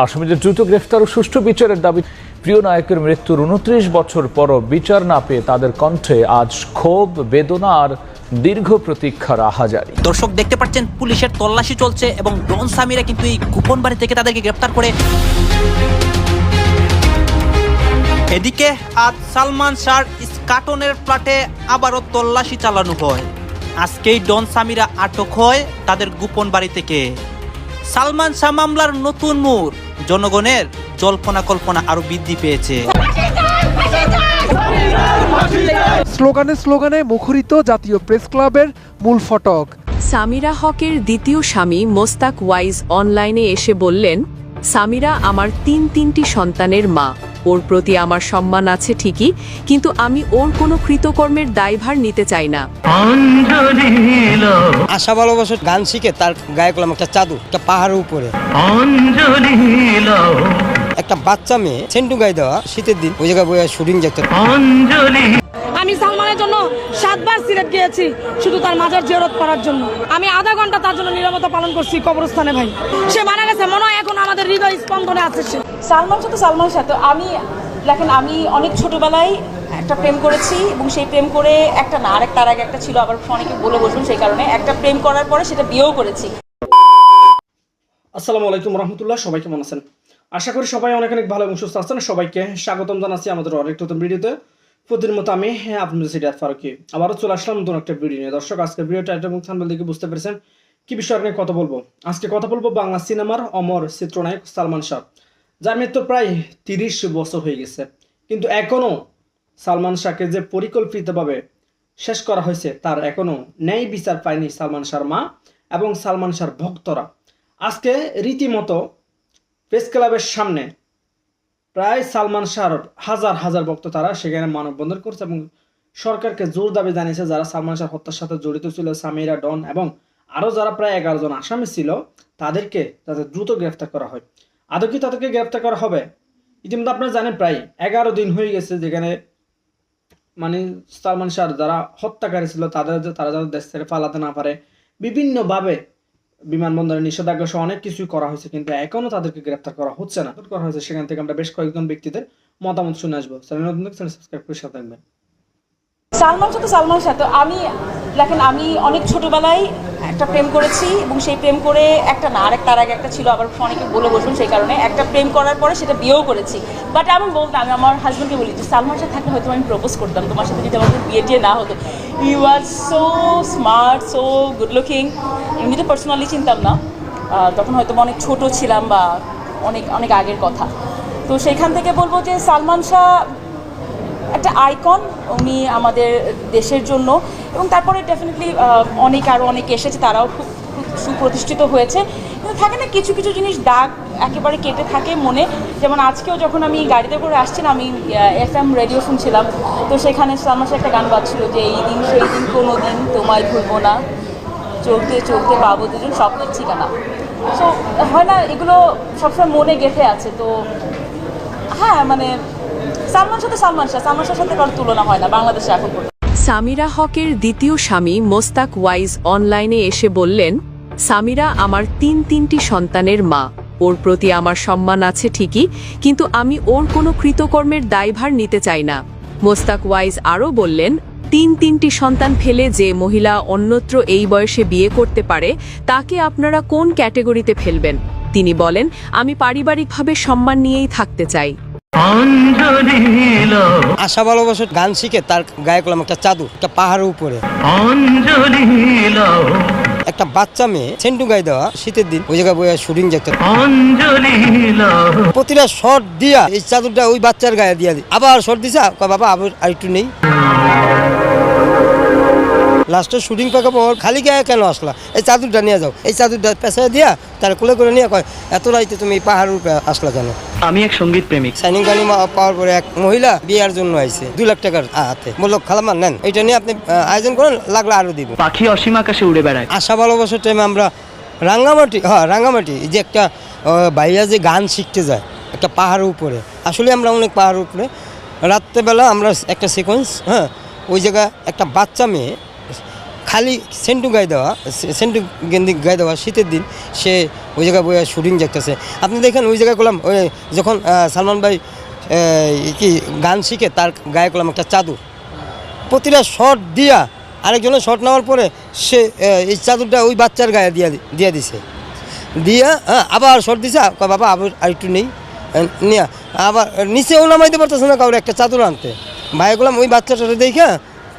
আসামিদের দ্রুত গ্রেফতার ও সুষ্ঠু বিচারের দাবি। প্রিয় নায়কের মৃত্যুর উনত্রিশ বছর পরও বিচার না পেয়ে তাদের কণ্ঠে আজ ক্ষোভ, বেদনা আর দীর্ঘ প্রতীক্ষার আহাজারি। দর্শক দেখতে পাচ্ছেন, পুলিশের তল্লাশি চলছে এবং ডন সামিরা কিন্তু এই গোপন বাড়ি থেকে তাদেরকে গ্রেপ্তার করে। এদিকে আজ সালমান শাহর ইস্কাটনের ফ্ল্যাটে আবারও তল্লাশি চালানো হয়। আজকেই ডন সামিরা আটক হয় তাদের গোপন বাড়ি থেকে। সালমান শাহ মামলার নতুন মোড়। জনগণের জল্পনা কল্পনা আরও বৃদ্ধি পেয়েছে। স্লোগানে স্লোগানে মুখরিত জাতীয় প্রেস ক্লাবের মূল ফটক। সামিরা হকের দ্বিতীয় স্বামী মোস্তাক ওয়াইজ অনলাইনে এসে বললেন সামিরা আমার তিন তিনটি সন্তানের মা। ওর প্রতি আমার সম্মান আছে ঠিকই, কিন্তু আমি ওর কোনো কৃতকর্মের দায়ভার নিতে চাই না। আশা ভালোবাসার গান শিখে তার গায়ে করলাম একটা চাদু একটা পাহাড়ের উপরে। একটা বাচ্চা মেয়ে, সেন্টু গায়ে দেওয়া, শীতের দিন, ওই জায়গায় শুটিং দেখতে আমি সালমানের জন্য সাতবার সিলেট গিয়েছি শুধু তার মাজার জেরত করার জন্য। আমি আধা ঘণ্টা তার জন্য নিরাপত্তা পালন করছি কবরস্থানে ভাই। সে মারা গেছে মনে হয় এখন আমাদের হৃদয় স্পন্দনে আছে সে। সালমান তো সালমান তো আমি দেখেন আমি অনেক ছোটবেলায় একটা প্রেম করেছি এবং সেই প্রেম করে একটা না আরেক তার আগে একটা ছিল আবার অনেকে বলে বসবেন সেই কারণে। একটা প্রেম করার পরে সেটা বিয়েও করেছি। আসসালামু আলাইকুম রহমতুল্লাহ সবাই কেমন আছেন? আশা করি সবাই অনেক অনেক ভালো এবং সুস্থ আছেন। সবাইকে স্বাগতম জানাচ্ছি আমাদের অনেক নতুন ভিডিওতে। প্রতিদিন মতো আমি হ্যাঁ, আপনাদের সিরিয়াত ফারুকি। আবারও চলে আসলাম নতুন একটা ভিডিও নিয়ে। দর্শক আজকে ভিডিও টাইটেল এবং থাম্বনেল দেখে বুঝতে পেরেছেন কি বিষয় নিয়ে কথা বলব। আজকে কথা বলব বাংলা সিনেমার অমর চিত্রনায়ক সালমান শাহ যার মৃত্যু প্রায় তিরিশ বছর হয়ে গেছে। কিন্তু এখনও সালমান শাহকে যে পরিকল্পিতভাবে শেষ করা হয়েছে তার এখনও ন্যায় বিচার পায়নি সালমান শাহর মা এবং সালমান শাহর ভক্তরা। আজকে রীতিমতো প্রেস ক্লাবের সামনে প্রায় সালমান শাহর হাজার হাজার ভক্ত তারা সেখানে মানববন্ধন করছে এবং সরকারকে জোর দাবি জানিয়েছে যারা সালমান শাহ হত্যার সাথে জড়িত ছিল, সামিরা ডন এবং আরও যারা প্রায় এগারো জন আসামি ছিল, তাদেরকে যাতে দ্রুত গ্রেফতার করা হয়। আদৌ কি তাদেরকে গ্রেফতার করা হবে? ইতিমধ্যে আপনারা জানেন প্রায় এগারো দিন হয়ে গেছে যেখানে মানে সালমান শাহ যারা হত্যাকারী ছিল, তাদের তারা যাতে দেশ ছেড়ে পালাতে না পারে। বিভিন্নভাবে বিমানবন্দরে নিষেধাজ্ঞা সহ অনেক কিছুই করা হয়েছে, কিন্তু এখনও তাদেরকে গ্রেপ্তার করা হচ্ছে না। করা হয়েছে, সেখান থেকে আমরা বেশ কয়েকজন ব্যক্তিদের মতামত শুনে আসব। চ্যানেল সাবস্ক্রাইব করে সাথে থাকবেন। সালমান শাহ তো সালমান শাহ তো আমি, দেখেন, আমি অনেক ছোটবেলায় একটা প্রেম করেছি এবং সেই প্রেম করে একটা না আরেক তার আগে একটা ছিল, আবার অনেকে বলে বসবেন সেই কারণে। একটা প্রেম করার পরে সেটা বিয়েও করেছি। বাট আমি বলতাম, আমি আমার হাজব্যান্ডকে বলি যে, সালমান শাহ থাকলে হয়তো আমি প্রপোজ করতাম। তোমার সাথে যদি আমাদের বিয়ে টিয়ে না হতো। You are so smart so good looking এমনিতে পার্সোনালি চিনতাম না। তখন হয়তো অনেক ছোট ছিলাম বা অনেক অনেক আগের কথা। তো সেইখান থেকে বলব যে, সালমান শাহ একটা আইকন উনি আমাদের দেশের জন্য। এবং তারপরে ডেফিনেটলি অনেক আরও অনেক এসেছে, তারাও খুব সুপ্রতিষ্ঠিত হয়েছে। কিন্তু থাকে না, কিছু কিছু জিনিস দাগ একেবারে কেটে থাকে মনে। যেমন আজকেও যখন আমি গাড়িতে করে আসছিলাম, আমি এফ এম রেডিও শুনছিলাম। তো সেখানে আমার একটা গান বাজছিল যে, এই দিন, সেই দিন, কোনো দিন তোমায় ভুলবো না। চলতে চলতে পাবো দুজন স্বপ্নের ঠিকানা। সো হয় না, এগুলো সবসময় মনে গেঁথে আছে। তো হ্যাঁ মানে সালমান তো সালমান শাহ। সালমান সাথে কারোর তুলনা হয় না, বাংলাদেশে এখন সামিরা হকের দ্বিতীয় স্বামী মোস্তাক ওয়াইজ অনলাইনে এসে বললেন, সামিরা আমার তিন তিনটি সন্তানের মা। ওর প্রতি আমার সম্মান আছে ঠিকই, কিন্তু আমি ওর কোনো কৃতকর্মের দায়ভার নিতে চাই না। মোস্তাক ওয়াইজ আরও বললেন, তিন তিনটি সন্তান ফেলে যে মহিলা অন্যত্র এই বয়সে বিয়ে করতে পারে, তাকে আপনারা কোন ক্যাটেগরিতে ফেলবেন? তিনি বলেন, আমি পারিবারিকভাবে সম্মান নিয়েই থাকতে চাই। আশা ভালোবাসার গান শিখে তার গায়ে করলাম একটা চাদু একটা পাহাড়ের উপরে। একটা বাচ্চা মেয়ে সেন্টু গায়ে দেওয়া শীতের দিন ওই জায়গায় বইয়া শুটিং দেখতে। প্রতিটা শর্ট দিয়া এই চাদরটা ওই বাচ্চার গায়ে দিয়া দিই আবার শর্ট দিছা কয় বাবা আবার আর একটু নেই। লাস্টে শুটিং পাকা পর খালি গায়ে কেন আসলা? এই চাদরটা নিয়ে যাও। এই চাদরটা পেঁচায় দিয়া তার কোলে করে নিয়ে কয় এত রাইতে তুমি পাহাড়ের উপরে আসলা কেন? আমি এক সংগীত প্রেমিক। সাইনিং গানি পাওয়ার পরে এক মহিলা বিয়ার জন্য আইছে দুই লাখ টাকার হাতে। বলল খালামান নেন এটা নিয়ে আপনি আয়োজন করেন লাগলে আরও দিব। পাখি অসীম আকাশে উড়ে বেড়ায়। আশা ভালোবাসার টাইমে আমরা রাঙ্গামাটি হ্যাঁ রাঙ্গামাটি এই যে একটা ভাইয়া যে গান শিখতে যায় একটা পাহাড়ের উপরে। আসলে আমরা অনেক পাহাড়ের উপরে। রাত্রেবেলা আমরা একটা সিকোয়েন্স হ্যাঁ ওই জায়গায় একটা বাচ্চা মেয়ে খালি সেন্টু গায়ে দেওয়া সেন্টু গেন্দি গায়ে দেওয়া শীতের দিন, সে ওই জায়গায় বইয়া শুটিং দেখতেছে। আপনি দেখেন ওই জায়গায় করলাম ওই যখন সালমান ভাই কি গান শিখে, তার গায়ে করলাম একটা চাদর। প্রতিটা শট দিয়া আরেকজনের শট নেওয়ার পরে সে এই চাদরটা ওই বাচ্চার গায়ে দিয়া দিয়ে দিছে। দিয়া হ্যাঁ আবার শট দিছে বাবা, আবার আরেকটু নেই। নিয়া, আবার নিচেও নামাইতে পারতেছে না কাউরে একটা চাদর আনতে। ভাই গেলাম ওই বাচ্চাটা দেখে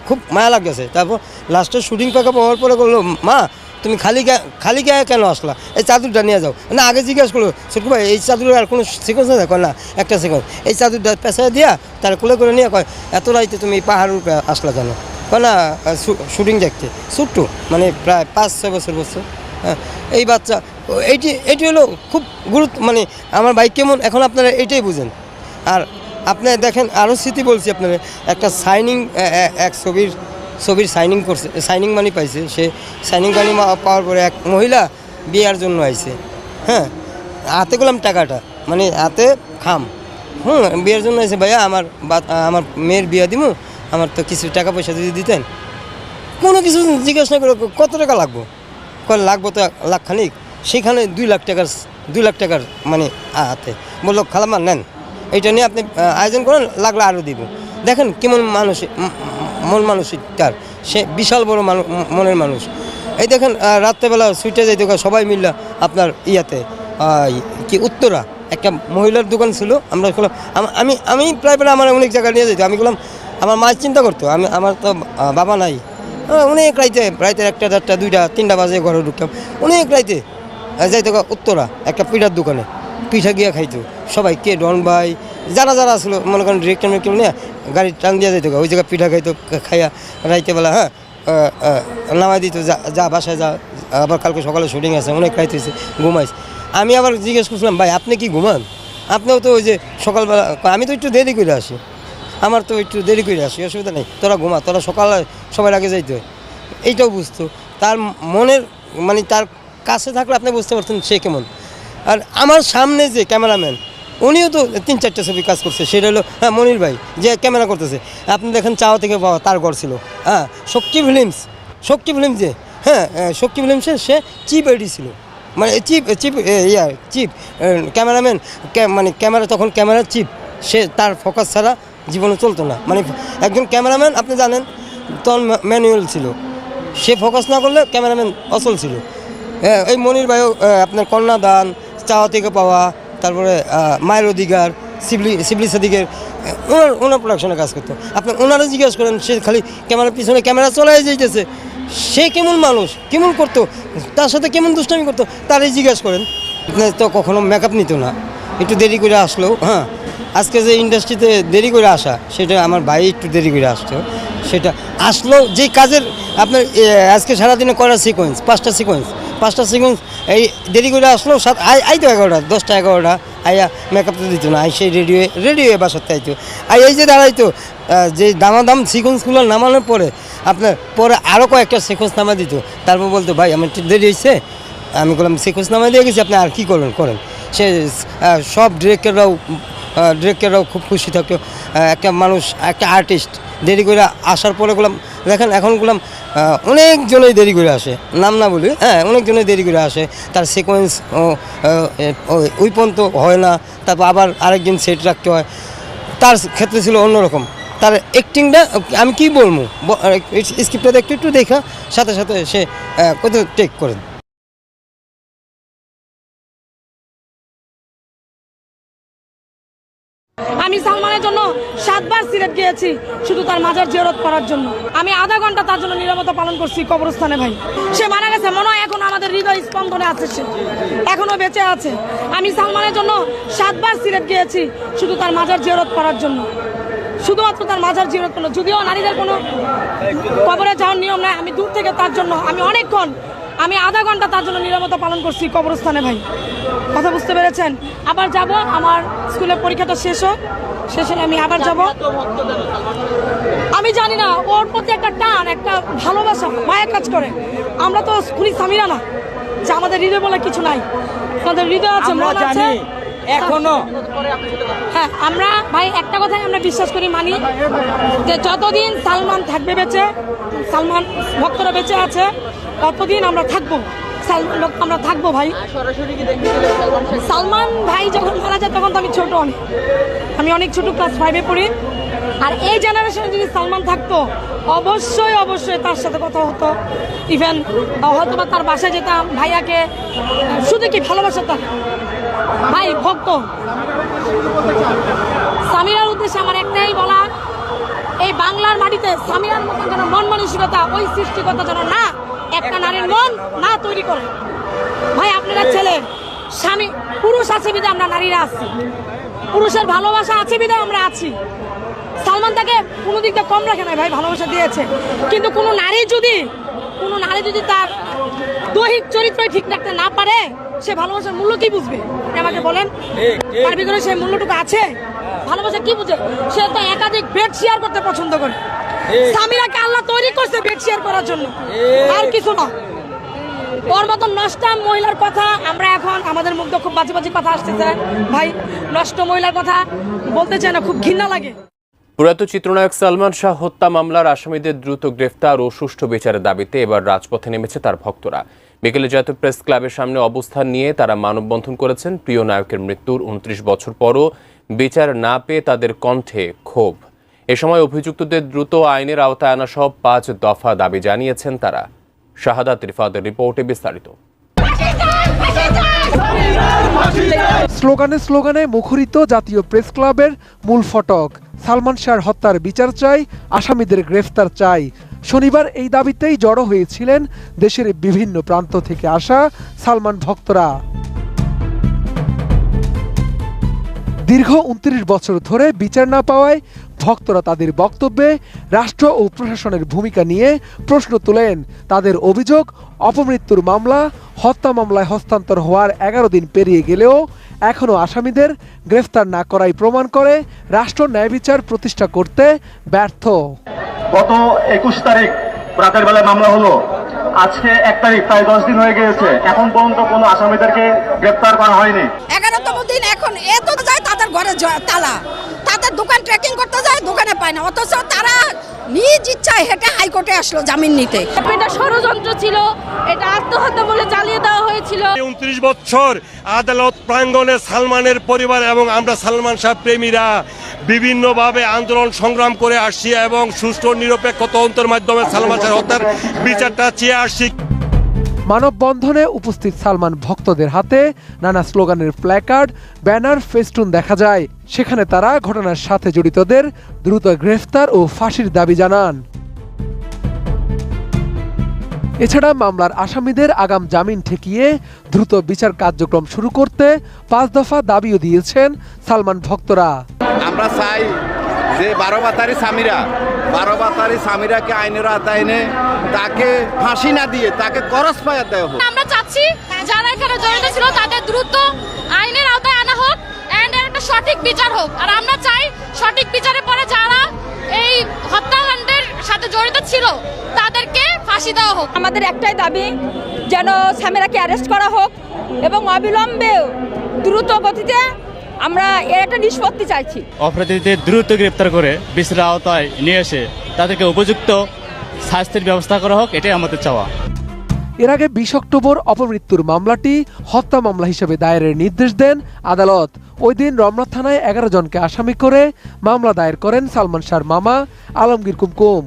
খুব মায়া লাগতেছে। তারপর লাস্টে শুটিং প্যাকআপ হওয়ার পরে বলল, মা, তুমি খালি খালি গায়ে কেন আসলা? এই চাদরটা নিয়ে যাও। না, আগে জিজ্ঞেস করল, ছোট্টু ভাই, এই চাদরের আর কোনো সিকোয়েন্স আছে? কয়, না, একটা সিকোয়েন্স এই চাদরটা পেঁচায় দিয়া তার কোলে করে নিয়ে কয়, এত রাইতে তুমি পাহাড়ের উপরে আসলা কেন? না শুটিং দেখতে। ছোট্ট মানে প্রায় পাঁচ, ছয় বছর বছর। হ্যাঁ এই বাচ্চা এইটি এটি হলো খুব গুরুত্ব মানে আমার বাইক কেমন, এখন আপনারা এইটাই বুঝেন। আর আপনি দেখেন আরও স্মৃতি বলছি আপনারা একটা সাইনিং এক ছবির ছবির সাইনিং করছে সাইনিং মানি পাইছে। সে সাইনিং মানি পাওয়ার পরে এক মহিলা বিয়ার জন্য আইছে। হ্যাঁ? হাতে করলাম টাকাটা মানে হাতে খাম। হুম, বিয়ের জন্য আইছে, ভাইয়া, আমার আমার মেয়ের বিয়া দিমু। আমার তো কিছু টাকা পয়সা যদি দিতেন। কোনো কিছু জিজ্ঞেস না করে কত টাকা লাগবো? কয়, লাগবো তো লাখ খানিক সেখানে দুই লাখ টাকার, দুই লাখ টাকার মানে হাতে। বলল, খালাম্মা, নেন। এইটা নিয়ে আপনি আয়োজন করেন লাগলে আরও দিব। দেখেন কেমন মানুষ মন মানসিকতার সে বিশাল বড় মনের মানুষ। এই দেখেন রাত্রেবেলা সুইটে যাইতে হয় সবাই মিললে আপনার ইয়াতে কি উত্তরা একটা মহিলার দোকান ছিল। আমরা বললাম আমি আমি প্রায় প্রায় আমার অনেক জায়গায় নিয়ে যেত আমি বললাম আমার মা চিন্তা করতো আমি আমার তো বাবা নাই। অনেক রাইতে রাইতে একটা চারটা দুইটা তিনটা বাজে ঘরে ঢুকতাম। অনেক রাইতে আহ, যাইতো উত্তরা একটা পিঠার দোকানে। পিঠা গিয়া খাইতো। সবাই কে ডন ভাই, যারা যারা আসলো, মনে করেন ডিরেক্টর মেরেক্টর নিয়ে গাড়ি টান দিয়ে যাইতো ওই জায়গায় পিঠা খাইতো খাইয়া রাইতে বেলা হ্যাঁ নামাই দিত, যা যা বাসায় যা, আবার কালকে সকালে শুটিং আছে, অনেক রাইতে হয়েছে ঘুমাইস আমি আবার জিজ্ঞেস করছিলাম, ভাই, আপনি কি ঘুমান? আপনিও তো ওই যে সকালবেলা আমি তো একটু দেরি করে আসি, আমার তো একটু দেরি করে আসি, অসুবিধা নেই, তোরা ঘুমা, তোরা সকালে সবার আগে যাইতে হয়। এইটাও বুঝতো। তার মনের মানে তার কাছে থাকলে আপনি বুঝতে পারতেন সে কেমন। আর আমার সামনে যে ক্যামেরাম্যান উনিও তো তিন চারটা ছবি কাজ করছে সেটা হলো হ্যাঁ মনির ভাই যে ক্যামেরা করতেছে। আপনি দেখেন চাওয়া থেকে তার ঘর ছিল। হ্যাঁ শক্তি ফিল্মস শক্তি ফিল্মস যে হ্যাঁ শক্তি ফিল্মসে সে চিপ এডি ছিল। মানে chief chief yeah chief cameraman মানে ক্যামেরা তখন ক্যামেরা চিপ সে তার ফোকাস ছাড়া জীবনে চলতো না। মানে একজন ক্যামেরাম্যান আপনি জানেন তখন ম্যানুয়াল ছিল। সে ফোকাস না করলে ক্যামেরাম্যান অচল ছিল। হ্যাঁ, এই মনির ভাইও আপনার কন্যাদান চাওয়া থেকে পাওয়া, তারপরে মায়ের অধিকার, শিবলি শিবলি সাদিকের ওনার ওনার প্রোডাকশনে কাজ করতো। আপনি ওনারা জিজ্ঞেস করেন, সে খালি ক্যামেরার পিছনে ক্যামেরা চলাই যাইতেছে। সে কেমন মানুষ? কেমন করতো? তার সাথে কেমন দুষ্টামি করতো? তারই জিজ্ঞেস করেন। তো কখনো মেকআপ নিত না। একটু দেরি করে আসলো হ্যাঁ। আজকে যে ইন্ডাস্ট্রিতে দেরি করে আসা, সেটা আমার ভাই একটু দেরি করে আসতো। সেটা, আসলো, যে কাজের আপনার আজকে সারাদিনে করা সিকোয়েন্স পাঁচটা সিকোয়েন্স পাঁচটা সিকোয়েন্স এই দেরি করে আসলো, সাত আই আইতো এগারোটা, দশটা এগারোটা আইয়া মেকআপ তো দিত না, আই সেই রেডি হয়ে রেডি হয়ে বাসাতে আইতো। আর এই যে দাঁড়াইতো যে দামাদাম সিকোয়েন্সগুলো নামানোর পরে, আপনার পরে আরও কয়েকটা সিকোয়েন্স নামা দিত। তারপর বলতো, ভাই, আমার একটু দেরি হয়েছে আমি বললাম সিকোয়েন্স নামা দিয়ে গেছি, আপনি আর কী করবেন করেন। সে সব ডিরেক্টররাও ডিরেক্টররাও খুব খুশি থাকতো। একটা মানুষ, একটা আর্টিস্ট দেরি করে আসার পরে গেলাম দেখেন, এখন গেলাম অনেকজনেই দেরি করে আসে। নাম না বলি হ্যাঁ অনেকজনেই দেরি করে আসে। তার সিকোয়েন্স ওই পর্যন্ত হয় না। তারপর আবার আরেকজন সেট রাখতে হয়। তার ক্ষেত্রে ছিল অন্যরকম। তার অ্যাক্টিংটা আমি কি বলব? স্ক্রিপ্টটা একটু একটু দেখা, সাথে সাথে সে কোথাও টেক করেন। আমি সালমানের জন্য সাতবার সিলেট গিয়েছি, শুধু তার মাজার জিয়ারত করার জন্য। আমি আধা ঘণ্টা তার জন্য নিরাপত্তা পালন করছি কবরস্থানে ভাই। সে মারা গেছে, মনে হয় এখন আমাদের হৃদয় স্পন্দনে আছে সে। এখনও বেঁচে আছে। আমি সালমানের জন্য সাতবার সিলেট গিয়েছি, শুধু তার মাজার জিয়ারত করার জন্য। শুধুমাত্র তার মাজার জিয়ারত করল। যদিও নারীদের কোনো কবরে যাওয়ার নিয়ম নাই, আমি দূর থেকে তার জন্য, আমি অনেকক্ষণ আমি আধা ঘণ্টা তার জন্য নিরাপত্তা পালন করছি কবরস্থানে ভাই। কথা বুঝতে পেরেছেন? আবার যাব আমার স্কুলের পরীক্ষাটা শেষ হোক শেষ হলে আমি আবার যাব। আমি জানি না ওর প্রতি একটা টান একটা ভালোবাসা মায়ের কাজ করে। আমরা তো স্কুলি সামিরা না যে আমাদের হৃদয় বলে কিছু নাই। আমাদের হৃদয় আছে মন আছে। এখনও। হ্যাঁ আমরা ভাই একটা কথাই আমরা বিশ্বাস করি মানি যে যতদিন সালমান থাকবে বেঁচে সালমান ভক্তরা বেঁচে আছে ততদিন আমরা থাকব? আমরা থাকব ভাই। সালমান ভাই যখন মারা যায় তখন তো আমি ছোট অনেক। আমি অনেক ছোট ক্লাস ফাইভে পড়ি। আর এই জেনারেশনে যদি সালমান থাকতো অবশ্যই অবশ্যই তার সাথে কথা হতো। ইভেন হয়তো বা তার বাসায় যেতাম ভাইয়াকে শুধু কি ভালোবাসাতাম? ভাই ভক্ত। সামিরার উদ্দেশ্যে আমার একটাই বলা এই বাংলার মাটিতে সামিরার মতন যেন মন মানসিকতা ওই সৃষ্টিকতা যেন না একটা নারীর মন না তৈরি করে। ভাই আপনারা ছেলে স্বামী পুরুষ আছে বিধে আমরা নারীরা আছি। পুরুষের ভালোবাসা আছে বিধে আমরা আছি। সালমান তাকে কোনো দিকটা কম রাখে না ভাই ভালোবাসা দিয়েছে। কিন্তু কোনো নারী যদি কোনো নারী যদি তার দৈহিক চরিত্রই ঠিক রাখতে না পারে সে ভালোবাসার মূল্য কি বুঝবে? আমাকে বলেন তার ভিতরে সেই মূল্যটুকু আছে? ভালোবাসা কি বুঝে? সে তো একাধিক বেড শেয়ার করতে পছন্দ করে। স্বামীরাকে আল্লাহ তৈরি করছে বেড শেয়ার করার জন্য। আর কিছু না। ওর মতন নষ্ট মহিলার কথা আমরা এখন আমাদের মুখ খুব বাজে বাজে কথা আসতেছে। ভাই নষ্ট মহিলার কথা বলতে চাই না খুব ঘৃণা লাগে। প্রয়াত চিত্রনায়ক সালমান শাহ হত্যা মামলার আসামিদের দ্রুত গ্রেফতার ও সুষ্ঠু বিচারের দাবিতে এবার রাজপথে নেমেছে তার ভক্তরা। বিকেলে জাতীয় প্রেস ক্লাবের সামনে অবস্থান নিয়ে তারা মানববন্ধন করেছেন প্রিয় নায়কের মৃত্যুর উনত্রিশ বছর পরও বিচার না পেয়ে তাদের কণ্ঠে ক্ষোভ। এ সময় অভিযুক্তদের দ্রুত আইনের আওতায় আনা সব পাঁচ দফা দাবি জানিয়েছেন তারা। শাহাদাত রিফাদের রিপোর্টে বিস্তারিত। স্লোগানে স্লোগানে মুখরিত জাতীয় প্রেস ক্লাবের মূল ফটক। সালমান শাহর হত্যার বিচার চাই, আসামিদের গ্রেফতার চাই। শনিবার এই দাবিতেই জড়ো হয়েছিলেন দেশের বিভিন্ন প্রান্ত থেকে আসা সালমান ভক্তরা। দীর্ঘ উনত্রিশ বছর ধরে বিচার না পাওয়ায় ভক্তরা তাদের বক্তব্যে রাষ্ট্র ও প্রশাসনের ভূমিকা নিয়ে প্রশ্ন তোলেন। তাদের অভিযোগ অপমৃত্যুর মামলা হত্যা মামলায় হস্তান্তর হওয়ার এগারো দিন পেরিয়ে গেলেও এখনও আসামিদের গ্রেফতার না করাই প্রমাণ করে রাষ্ট্র ন্যায় বিচার প্রতিষ্ঠা করতে ব্যর্থ। গত একুশ তারিখ রাতের বেলায় মামলা হলো। আজকে এক তারিখ প্রায় দশ দিন হয়ে গিয়েছে। এখন পর্যন্ত কোনো আসামিদেরকে গ্রেপ্তার করা হয়নি। এগারোতম দিন এখন এত যায় তাদের ঘরে তালা। তাদের দোকান ট্রেকিং করতে যায় দোকানে পায় না। অথচ তারা নিজ ইচ্ছায় হেঁটে হাইকোর্টে আসলো জামিন নিতে। এটা ষড়যন্ত্র ছিল এটা আত্মহত্যা বলে চালিয়ে দেওয়া হয়েছিল। উনত্রিশ বছর আদালত প্রাঙ্গণে সালমানের পরিবার এবং আমরা সালমান শাহ প্রেমীরা বিভিন্নভাবে আন্দোলন সংগ্রাম করে আসছি এবং সুষ্ঠু নিরপেক্ষ তদন্তের মাধ্যমে সালমান শাহ হত্যার বিচারটা চেয়ে আসছি। মানববন্ধনে উপস্থিত সালমান ভক্তদের হাতে নানা স্লোগানের প্ল্যাকার্ড, ব্যানার, ফেস্টুন দেখা যায়। সেখানে তারা ঘটনার সাথে জড়িতদের দ্রুত গ্রেফতার ও ফাঁসির দাবি জানান। এছাড়া মামলার আসামিদের আগাম জামিন ঠেকিয়ে দ্রুত বিচার কার্যক্রম শুরু করতে পাঁচ দফা দাবিও দিয়েছেন সালমান ভক্তরা। আমরা চাই যে বারো বাতারি স্বামীরা বারো বাতারি স্বামীরাকে আইনের আওতায় এনে তাকে ফাঁসি না দিয়ে তাকে করস পায়া দেওয়া হোক। আমরা চাচ্ছি যারা এখানে জড়িত ছিল তাদের দ্রুত আইনের আওতায় আনা হোক এন্ড একটা সঠিক বিচার হোক। আর আমরা চাই সঠিক বিচারের পরে যারা এই হত্যাকাণ্ডের সাথে জড়িত ছিল তাদেরকে ফাঁসি দেওয়া হোক। আমাদের একটাই দাবি যেন স্বামীরাকে অ্যারেস্ট করা হোক এবং অবিলম্বে দ্রুত গতিতে আমরা এর একটা নিষ্পত্তি চাইছি। অপরাধীদের দ্রুত গ্রেপ্তার করে বিচারের আওতায় নিয়ে এসে তাদেরকে উপযুক্ত শাস্তির ব্যবস্থা করা হোক এটাই আমাদের চাওয়া। এর আগে বিশ অক্টোবর অপমৃত্যুর মামলাটি হত্যা মামলা হিসেবে দায়েরের নির্দেশ দেন আদালত। ওই দিন রমনা থানায় এগারো জনকে আসামি করে মামলা দায়ের করেন সালমান শাহর মামা আলমগীর কুমকুম।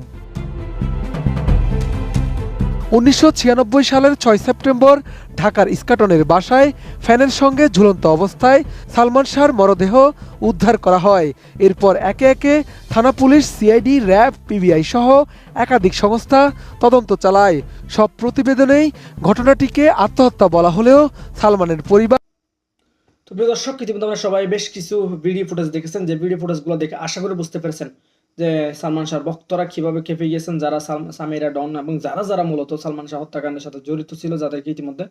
উনিশশো ছিয়ানব্বই সালের ছয় সেপ্টেম্বর ঢাকার ইস্কাটনের বাসায় ফ্যানের সঙ্গে ঝুলন্ত অবস্থায় সালমান শাহর মরদেহ উদ্ধার করা হয়। এরপর একে একে থানা পুলিশ, সিআইডি, র্যাব, পিবিআই সহ একাধিক সংস্থা তদন্ত চালায়। সব প্রতিবেদনেই ঘটনাটিকে আত্মহত্যা বলা হলেও সালমানের পরিবার তো প্রিয় দর্শক, ইতিমধ্যে আমরা সবাই বেশ কিছু ভিডিও ফুটেজ দেখেছেন। যে ভিডিও ফুটেজগুলো দেখে আশা করে বুঝতে পেরেছেন। যে সালমান শাহর ভক্তরা কীভাবে খেপে গিয়েছেন, যারা সামিরা ডন এবং যারা যারা মূলত সালমান শাহ হত্যাকাণ্ডের সাথে জড়িত ছিল, যাদেরকে ইতিমধ্যে,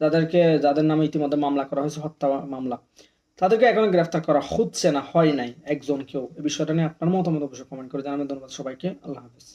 যাদেরকে, যাদের নামে ইতিমধ্যে মামলা করা হয়েছে, হত্যা মামলা, তাদেরকে এখনও গ্রেফতার করা হচ্ছে না, হয় নাই, একজন কেউ। এই বিষয়টা নিয়ে আপনার মতামত অবশ্যই কমেন্ট করে জানাবেন। ধন্যবাদ সবাইকে। আল্লাহ হাফিজ।